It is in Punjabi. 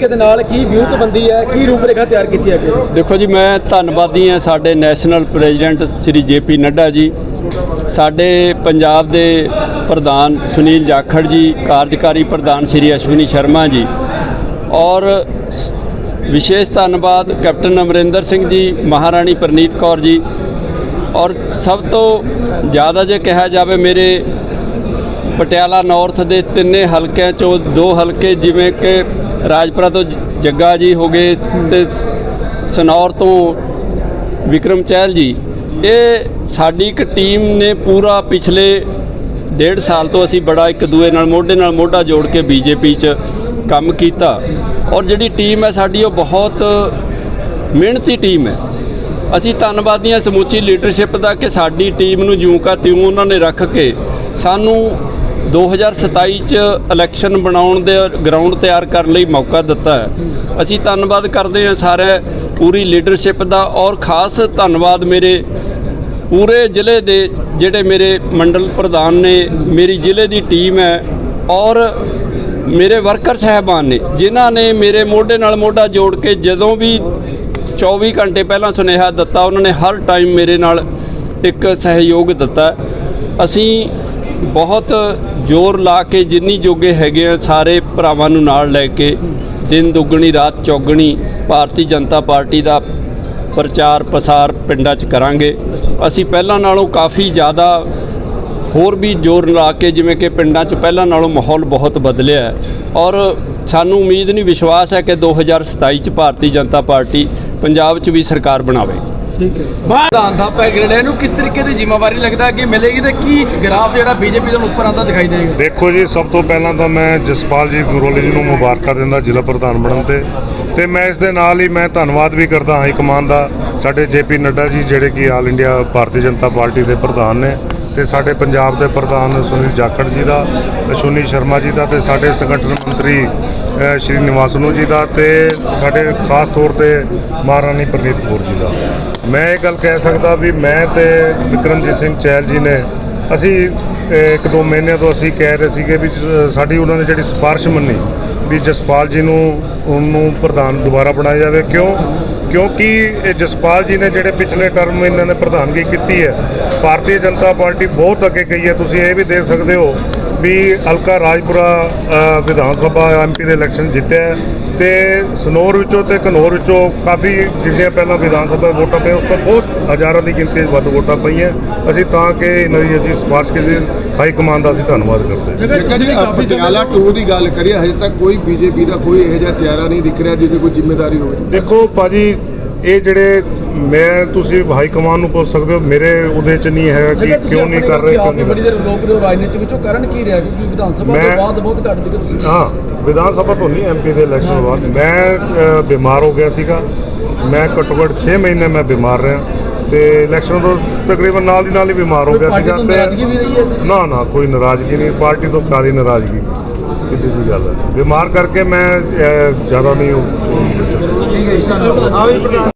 ਤਰੀਕੇ ਦੇ ਨਾਲ ਕੀ ਵਿਊਤਬੰਦੀ ਹੈ, ਕੀ ਰੂਪਰੇਖਾ ਤਿਆਰ ਕੀਤੀ ਹੈ ਅੱਗੇ? ਦੇਖੋ ਜੀ, ਮੈਂ ਧੰਨਵਾਦੀ ਹਾਂ ਸਾਡੇ ਨੈਸ਼ਨਲ ਪ੍ਰੈਜ਼ੀਡੈਂਟ ਸ੍ਰੀ ਜੇਪੀ ਨੱਡਾ ਜੀ, ਸਾਡੇ ਪੰਜਾਬ ਦੇ ਪ੍ਰਧਾਨ ਸੁਨੀਲ ਜਾਖੜ ਜੀ, ਕਾਰਜਕਾਰੀ ਪ੍ਰਧਾਨ ਸ੍ਰੀ ਅਸ਼ਵਨੀ ਸ਼ਰਮਾ ਜੀ ਔਰ ਵਿਸ਼ੇਸ਼ ਧੰਨਵਾਦ ਕੈਪਟਨ ਅਮਰਿੰਦਰ ਸਿੰਘ ਜੀ, ਮਹਾਰਾਣੀ ਪ੍ਰਨੀਤ ਕੌਰ ਜੀ ਔਰ ਸਭ ਤੋਂ ਜ਼ਿਆਦਾ ਜੇ ਕਿਹਾ ਜਾਵੇ ਮੇਰੇ ਪਟਿਆਲਾ ਨਾਰਥ ਦੇ ਤਿੰਨੇ ਹਲਕਿਆਂ ਚੋਂ ਦੋ ਹਲਕੇ ਜਿਵੇਂ ਕਿ ਰਾਜਪੁਰਾ ਤੋਂ ਜੱਗਾ ਜੀ ਹੋ ਗਏ ਤੇ ਸਨੌਰ ਤੋਂ ਵਿਕਰਮ ਚਹਿਲ ਜੀ। ਇਹ ਸਾਡੀ ਇੱਕ ਟੀਮ ਨੇ ਪੂਰਾ ਪਿਛਲੇ ਡੇਢ ਸਾਲ ਤੋਂ ਅਸੀਂ ਬੜਾ ਇੱਕ ਦੂਏ ਨਾਲ ਮੋਢੇ ਨਾਲ ਮੋਢਾ ਜੋੜ ਕੇ ਬੀਜੇਪੀ 'ਚ ਕੰਮ ਕੀਤਾ ਔਰ ਜਿਹੜੀ ਟੀਮ ਹੈ ਸਾਡੀ ਉਹ ਬਹੁਤ ਮਿਹਨਤੀ ਟੀਮ ਹੈ। ਅਸੀਂ ਧੰਨਵਾਦੀ ਹਾਂ ਸਮੁੱਚੀ ਲੀਡਰਸ਼ਿਪ ਦਾ ਕਿ ਸਾਡੀ ਟੀਮ ਨੂੰ ਜਿਉਂ ਕਾ ਤਿਉਂ ਉਹਨਾਂ ਨੇ ਰੱਖ ਕੇ ਸਾਨੂੰ 2027 ਚ ਇਲੈਕਸ਼ਨ ਬਣਾਉਣ ਦੇ ਗਰਾਊਂਡ ਤਿਆਰ ਕਰਨ ਲਈ ਮੌਕਾ ਦਿੱਤਾ ਹੈ। ਅਸੀਂ ਧੰਨਵਾਦ ਕਰਦੇ ਹਾਂ ਸਾਰੇ ਪੂਰੀ ਲੀਡਰਸ਼ਿਪ ਦਾ ਔਰ ਖਾਸ ਧੰਨਵਾਦ ਮੇਰੇ ਪੂਰੇ ਜ਼ਿਲ੍ਹੇ ਦੇ ਜਿਹੜੇ ਮੇਰੇ ਮੰਡਲ ਪ੍ਰਧਾਨ ਨੇ, ਮੇਰੀ ਜ਼ਿਲ੍ਹੇ ਦੀ ਟੀਮ ਹੈ ਔਰ ਮੇਰੇ ਵਰਕਰ ਸਹਿਬਾਨ ਨੇ, ਜਿਨ੍ਹਾਂ ਨੇ ਮੇਰੇ ਮੋਢੇ ਨਾਲ ਮੋਢਾ ਜੋੜ ਕੇ ਜਦੋਂ ਵੀ 24 ਘੰਟੇ ਪਹਿਲਾਂ ਸੁਨੇਹਾ ਦਿੱਤਾ, ਉਹਨਾਂ ਨੇ ਹਰ ਟਾਈਮ ਮੇਰੇ ਨਾਲ ਇੱਕ ਸਹਿਯੋਗ ਦਿੱਤਾ। ਅਸੀਂ ਬਹੁਤ ਜ਼ੋਰ ਲਾ ਕੇ ਜਿੰਨੀ ਜੋਗੇ ਹੈਗੇ ਆ, ਸਾਰੇ ਭਰਾਵਾਂ ਨੂੰ ਨਾਲ ਲੈ ਕੇ ਦਿਨ ਦੁੱਗਣੀ, ਰਾਤ ਚੌਗਣੀ ਭਾਰਤੀ ਜਨਤਾ ਪਾਰਟੀ ਦਾ ਪ੍ਰਚਾਰ ਪ੍ਰਸਾਰ ਪਿੰਡਾਂ 'ਚ ਕਰਾਂਗੇ। ਅਸੀਂ ਪਹਿਲਾਂ ਨਾਲੋਂ ਕਾਫੀ ਜ਼ਿਆਦਾ ਹੋਰ ਵੀ ਜ਼ੋਰ ਲਾ ਕੇ ਜਿਵੇਂ ਕਿ ਪਿੰਡਾਂ 'ਚ ਪਹਿਲਾਂ ਨਾਲੋਂ ਮਾਹੌਲ ਬਹੁਤ ਬਦਲਿਆ ਹੈ। ਔਰ ਸਾਨੂੰ ਉਮੀਦ ਨਹੀਂ, ਵਿਸ਼ਵਾਸ ਹੈ ਕਿ 2027 'ਚ ਭਾਰਤੀ ਜਨਤਾ ਪਾਰਟੀ ਪੰਜਾਬ 'ਚ ਵੀ ਸਰਕਾਰ ਬਣਾਵੇ। ਠੀਕ ਹੈ। ਪ੍ਰਧਾਨ ਦਾ ਪੈਕੇਟ ਇਹਨੂੰ ਕਿਸ ਤਰੀਕੇ ਦੀ ਜ਼ਿੰਮੇਵਾਰੀ ਲੱਗਦਾ ਕਿ ਮਿਲੇਗੀ ਤੇ ਕੀ ਗ੍ਰਾਫ ਜਿਹੜਾ ਬੀਜੇਪੀ ਦਾ ਉੱਪਰ ਆਂਦਾ ਦਿਖਾਈ ਦੇਗਾ ਦੇਖੋ ਜੀ, ਸਭ ਤੋਂ ਪਹਿਲਾਂ ਤਾਂ ਮੈਂ ਜਸਪਾਲ ਜੀ ਗੁਰੋਲੀ ਜੀ ਨੂੰ ਮੁਬਾਰਕਾਂ ਦਿੰਦਾ ਜ਼ਿਲ੍ਹਾ ਪ੍ਰਧਾਨ ਬਣਨ ਤੇ। ਤੇ ਮੈਂ ਇਸ ਦੇ ਨਾਲ ਹੀ ਮੈਂ ਧੰਨਵਾਦ ਵੀ ਕਰਦਾ ਹਾਈ ਕਮਾਨ ਦਾ, ਸਾਡੇ ਜੇਪੀ ਨੱਡਾ ਜੀ ਜਿਹੜੇ ਕਿ all India Bharatiya Janata party ਦੇ ਪ੍ਰਧਾਨ ਨੇ ਤੇ ਸਾਡੇ ਪੰਜਾਬ ਦੇ ਪ੍ਰਧਾਨ ਸੁਨੀਲ ਜਾਖੜ ਜੀ ਦਾ ਅਸ਼ਵਨੀ ਸ਼ਰਮਾ ਜੀ ਦਾ ਤੇ ਸਾਡੇ ਸੰਗਠਨ ਮੰਤਰੀ ਸ਼੍ਰੀ ਨਿਵਾਸ ਨੂੰ ਜੀ ਦਾ ਤੇ ਸਾਡੇ ਖਾਸ ਤੌਰ ਤੇ ਮਹਾਰਾਣੀ ਪ੍ਰਨੀਤ ਕੌਰ ਜੀ ਦਾ। ਮੈਂ ਇਹ ਗੱਲ ਕਹਿ ਸਕਦਾ ਵੀ ਮੈਂ ਤੇ ਵਿਕਰਮਜੀਤ ਸਿੰਘ ਚਹਿਲ ਜੀ ਨੇ ਅਸੀਂ ਇੱਕ ਦੋ ਮਹੀਨਿਆਂ ਤੋਂ ਅਸੀਂ ਕਹਿ ਰਹੇ ਸੀਗੇ ਵੀ ਸਾਡੀ ਉਹਨਾਂ ਨੇ ਜਿਹੜੀ ਸਿਫਾਰਿਸ਼ ਮੰਨੀ ਵੀ ਜਸਪਾਲ ਜੀ ਨੂੰ, ਉਹਨੂੰ ਪ੍ਰਧਾਨ ਦੁਬਾਰਾ ਬਣਾਇਆ ਜਾਵੇ। ਕਿਉਂ? ਕਿਉਂਕਿ ਇਹ ਜਸਪਾਲ ਜੀ ਨੇ ਜਿਹੜੇ ਪਿਛਲੇ ਟਰਮ ਇਹਨਾਂ ਨੇ ਪ੍ਰਧਾਨਗੀ ਕੀਤੀ ਹੈ, ਭਾਰਤੀ ਜਨਤਾ ਪਾਰਟੀ ਬਹੁਤ ਅੱਗੇ ਗਈ ਹੈ। ਤੁਸੀਂ ਇਹ ਵੀ ਦੇਖ ਸਕਦੇ ਹੋ ਵੀ ਹਲਕਾ ਰਾਜਪੁਰਾ ਵਿਧਾਨ ਸਭਾ ਐਮਪੀ ਦੇ ਇਲੈਕਸ਼ਨ ਜਿੱਤਿਆ ਹੈ ਤੇ ਸਨੌਰ ਵਿੱਚੋਂ ਤੇ ਘਨੌਰ ਵਿੱਚੋਂ ਕਾਫੀ ਜਿੰਨੀਆਂ ਪਹਿਲਾਂ ਵਿਧਾਨ ਸਭਾ ਵੋਟਾਂ ਪਈਆਂ ਉਸ ਤੋਂ ਬਹੁਤ ਹਜ਼ਾਰਾਂ ਦੀ ਗਿਣਤੀ 'ਚ ਵੱਧ ਵੋਟਾਂ ਪਈਆਂ। ਅਸੀਂ ਤਾਂ ਕਿ ਇਹਨਾਂ ਦੀ ਅਸੀਂ ਸਿਫਾਰਿਸ਼ ਕੀਤੀ ਹਾਈ ਕਮਾਂਡ ਦਾ ਅਸੀਂ ਧੰਨਵਾਦ ਕਰਦੇ ਹਾਂ। ਜੇਕਰ ਵੀ ਕਾਫੀ ਪਟਿਆਲਾ ਸਮੇਂ ਟੂ ਦੀ ਗੱਲ ਕਰੀਏ ਹਜੇ ਤੱਕ ਕੋਈ ਬੀਜੇਪੀ ਦਾ ਕੋਈ ਇਹੋ ਜਿਹਾ ਚਿਹਰਾ ਨਹੀਂ ਦਿਖ ਰਿਹਾ ਜਿਹਦੀ ਕੋਈ ਜ਼ਿੰਮੇਵਾਰੀ ਹੋਵੇ। ਦੇਖੋ ਭਾਜੀ ਇਹ ਜਿਹੜੇ ਮੈਂ ਤੁਸੀਂ ਹਾਈ ਕਮਾਂਡ ਨੂੰ ਪੁੱਛ ਸਕਦੇ ਹੋ ਮੇਰੇ ਉਹਦੇ 'ਚ ਨਹੀਂ ਹੈਗਾ ਕਿ ਕਿਉਂ ਨਹੀਂ ਕਰ ਰਹੇ ਕਿਉਂ ਨਹੀਂ ਬੜੀ ਦੇਰ ਲੋਕ ਰਹੇ। ਹੋ ਰਾਜਨੀਤੀ ਵਿੱਚੋਂ ਕਰਨ ਕੀ ਰਿਹਾ? ਕਿਉਂਕਿ ਵਿਧਾਨ ਸਭਾ ਤੋਂ ਬਾਅਦ ਬਹੁਤ ਘੱਟ ਦਿਖੇ ਤੁਸੀਂ। ਹਾਂ ਵਿਧਾਨ ਸਭਾ ਤੋਂ ਨਹੀਂ ਐਮਪੀ ਦੇ ਇਲੈਕਸ਼ਨ ਤੋਂ ਬਾਅਦ। ਮੈਂ ਬਿਮਾਰ ਹੋ ਗਿਆ ਸੀਗਾ। ਮੈਂ ਘੱਟੋ ਘੱਟ 6 ਮਹੀਨੇ ਮੈਂ ਬਿਮਾਰ ਰਿਹਾ। ਤੇ ਇਲੈਕਸ਼ਨ ਤੋਂ ਤਕਰੀਬਨ ਨਾਲ ਦੀ ਨਾਲ ਹੀ ਬਿਮਾਰ ਹੋ ਗਿਆ ਸੀਗਾ ਤੋਂ ਨਾਰਾਜ਼ਗੀ ਵੀ ਰਹੀ ਹੈ ਇਸ ਵਿੱਚ? ਨਾ ਨਾ ਕੋਈ ਨਾਰਾਜ਼ਗੀ ਨਹੀਂ। ਪਾਰਟੀ ਤੋਂ ਕਾਦੀ ਨਾਰਾਜ਼ਗੀ? ਸਿੱਧੀ ਜੀ ਗੱਲ ਹੈ। ਬਿਮਾਰ ਕਰਕੇ ਮੈਂ ਜ਼ਿਆਦਾ ਨਹੀਂ ਉਹ